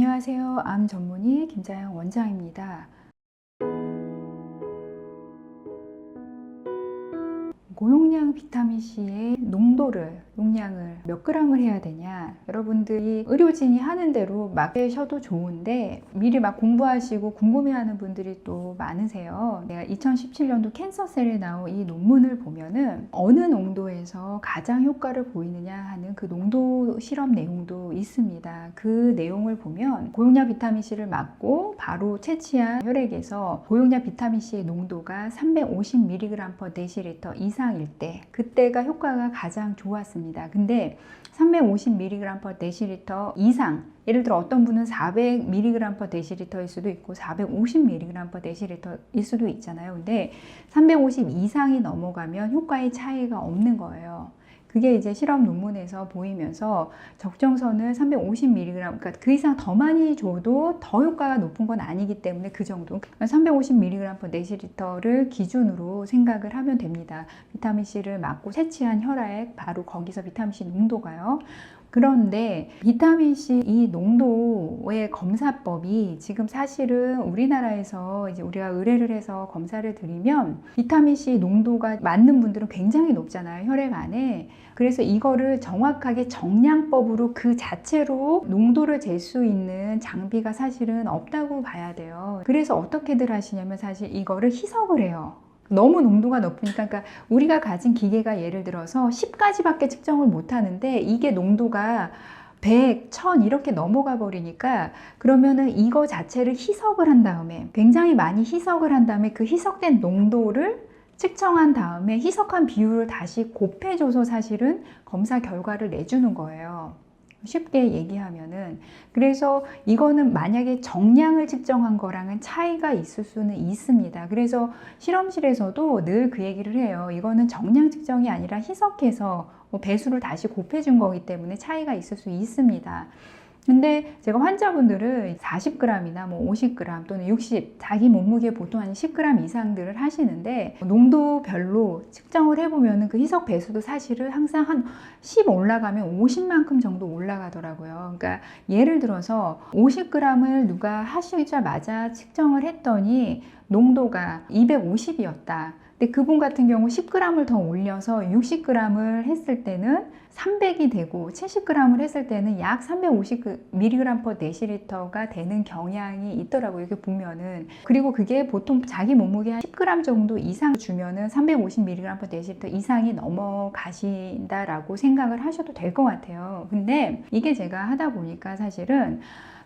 안녕하세요. 암 전문의 김자영 원장입니다. 고용량 비타민C의 농도를, 용량을 몇 g을 해야 되냐. 여러분들이 의료진이 하는 대로 맞으셔도 좋은데 미리 막 공부하시고 궁금해하는 분들이 또 많으세요. 내가 2017년도 캔서셀에 나온 이 논문을 보면은 어느 농도에서 가장 효과를 보이느냐 하는 그 농도 실험 내용도 있습니다. 그 내용을 보면 고용량 비타민C를 맞고 바로 채취한 혈액에서 고용량 비타민C의 농도가 350mg/dL 이상 이상일 때 그때가 효과가 가장 좋았습니다. 근데 350mg/dL 이상 예를 들어 어떤 분은 400mg/dL일 수도 있고 450mg/dL일 수도 있잖아요. 근데 350 이상이 넘어가면 효과의 차이가 없는 거예요. 그게 이제 실험 논문에서 보이면서 적정선을 350mg, 그러니까 그 이상 더 많이 줘도 더 효과가 높은 건 아니기 때문에 그 정도. 350mg/dl를 기준으로 생각을 하면 됩니다. 비타민C를 맞고 채취한 혈액, 바로 거기서 비타민C 농도가요. 그런데 비타민C 이 농도의 검사법이 지금 사실은 우리나라에서 이제 우리가 의뢰를 해서 검사를 드리면 비타민C 농도가 맞는 분들은 굉장히 높잖아요. 혈액 안에. 그래서 이거를 정확하게 정량법으로 그 자체로 농도를 잴 수 있는 장비가 사실은 없다고 봐야 돼요. 그래서 어떻게들 하시냐면 사실 이거를 희석을 해요. 너무 농도가 높으니까 그러니까 우리가 가진 기계가 예를 들어서 10가지밖에 측정을 못 하는데 이게 농도가 100, 1000 이렇게 넘어가 버리니까 그러면은 이거 자체를 희석을 한 다음에 굉장히 많이 희석을 한 다음에 그 희석된 농도를 측정한 다음에 희석한 비율을 다시 곱해줘서 사실은 검사 결과를 내주는 거예요. 쉽게 얘기하면은 그래서 이거는 만약에 정량을 측정한 거랑은 차이가 있을 수는 있습니다. 그래서 실험실에서도 늘 그 얘기를 해요. 이거는 정량 측정이 아니라 희석해서 뭐 배수를 다시 곱해준 거기 때문에 차이가 있을 수 있습니다. 근데 제가 환자분들을 40g이나 뭐 50g 또는 60 자기 몸무게 보통 한 10g 이상들을 하시는데 농도별로 측정을 해보면 그 희석 배수도 사실은 항상 한 10 올라가면 50만큼 정도 올라가더라고요. 그러니까 예를 들어서 50g을 누가 하시자마자 측정을 했더니 농도가 250이었다. 근데 그분 같은 경우 10g을 더 올려서 60g을 했을 때는 300이 되고 70g을 했을 때는 약 350mg/dl가 되는 경향이 있더라고요. 이렇게 보면은 그리고 그게 보통 자기 몸무게 한 10g 정도 이상 주면은 350mg/dl 이상이 넘어가신다라고 생각을 하셔도 될 것 같아요. 근데 이게 제가 하다 보니까 사실은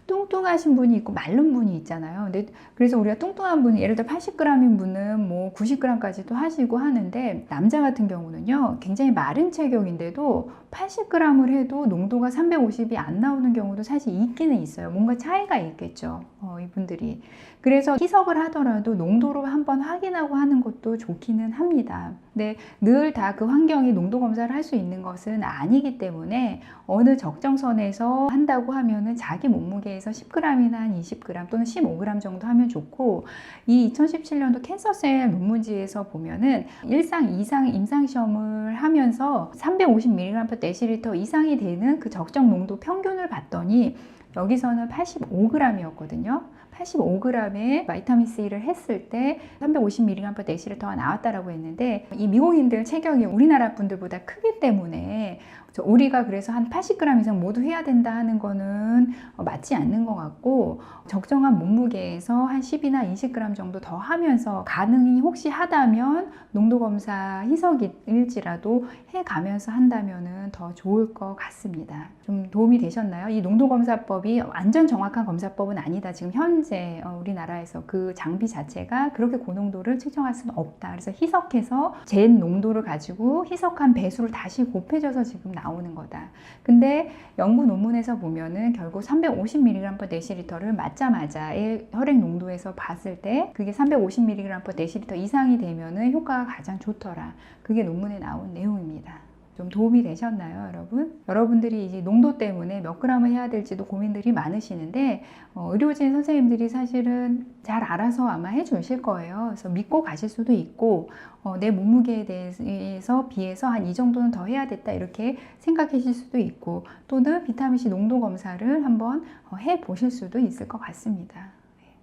뚱뚱하신 분이 있고 마른 분이 있잖아요. 근데 그래서 우리가 뚱뚱한 분은 예를 들어 80g인 분은 뭐 90g까지도 하시고 하는데 남자 같은 경우는요. 굉장히 마른 체격인데도 80g을 해도 농도가 350이 안 나오는 경우도 사실 있기는 있어요. 뭔가 차이가 있겠죠. 어, 이분들이. 그래서 희석을 하더라도 농도로 한번 확인하고 하는 것도 좋기는 합니다. 근데 늘 다 그 환경이 농도 검사를 할 수 있는 것은 아니기 때문에 어느 적정선에서 한다고 하면은 자기 몸무게에 서 10g이나 한 20g 또는 15g 정도 하면 좋고 이 2017년도 캔서셀 논문지에서 보면은 일상 이상 임상 시험을 하면서 350mg/dl 이상이 되는 그 적정 농도 평균을 봤더니 여기서는 85g이었거든요. 85g의 바이타민 C를 했을 때 350mg/dl가 나왔다라고 했는데 이 미국인들 체격이 우리나라 분들보다 크기 때문에 우리가 그래서 한 80g 이상 모두 해야 된다 하는 거는 맞지 않는 것 같고 적정한 몸무게에서 한 10이나 20g 정도 더 하면서 가능이 혹시 하다면 농도 검사 희석일지라도 해 가면서 한다면은 더 좋을 것 같습니다. 좀 도움이 되셨나요? 이 농도 검사법 이 완전 정확한 검사법은 아니다. 지금 현재 어, 우리나라에서 그 장비 자체가 그렇게 고농도를 측정할 수는 없다. 그래서 희석해서 잰 농도를 가지고 희석한 배수를 다시 곱해줘서 지금 나오는 거다. 근데 연구 논문에서 보면은 결국 350mg/dl를 맞자마자의 혈액 농도에서 봤을 때 그게 350mg/dl 이상이 되면은 효과가 가장 좋더라. 그게 논문에 나온 내용입니다. 좀 도움이 되셨나요, 여러분? 여러분들이 이제 농도 때문에 몇 g을 해야 될지도 고민들이 많으시는데 어, 의료진 선생님들이 사실은 잘 알아서 아마 해주실 거예요. 그래서 믿고 가실 수도 있고 어, 내 몸무게에 대해서 비해서 한 이 정도는 더 해야 됐다 이렇게 생각하실 수도 있고 또는 비타민 C 농도 검사를 한번 어, 해 보실 수도 있을 것 같습니다. 네.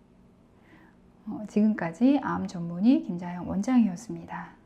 어, 지금까지 암 전문의 김자영 원장이었습니다.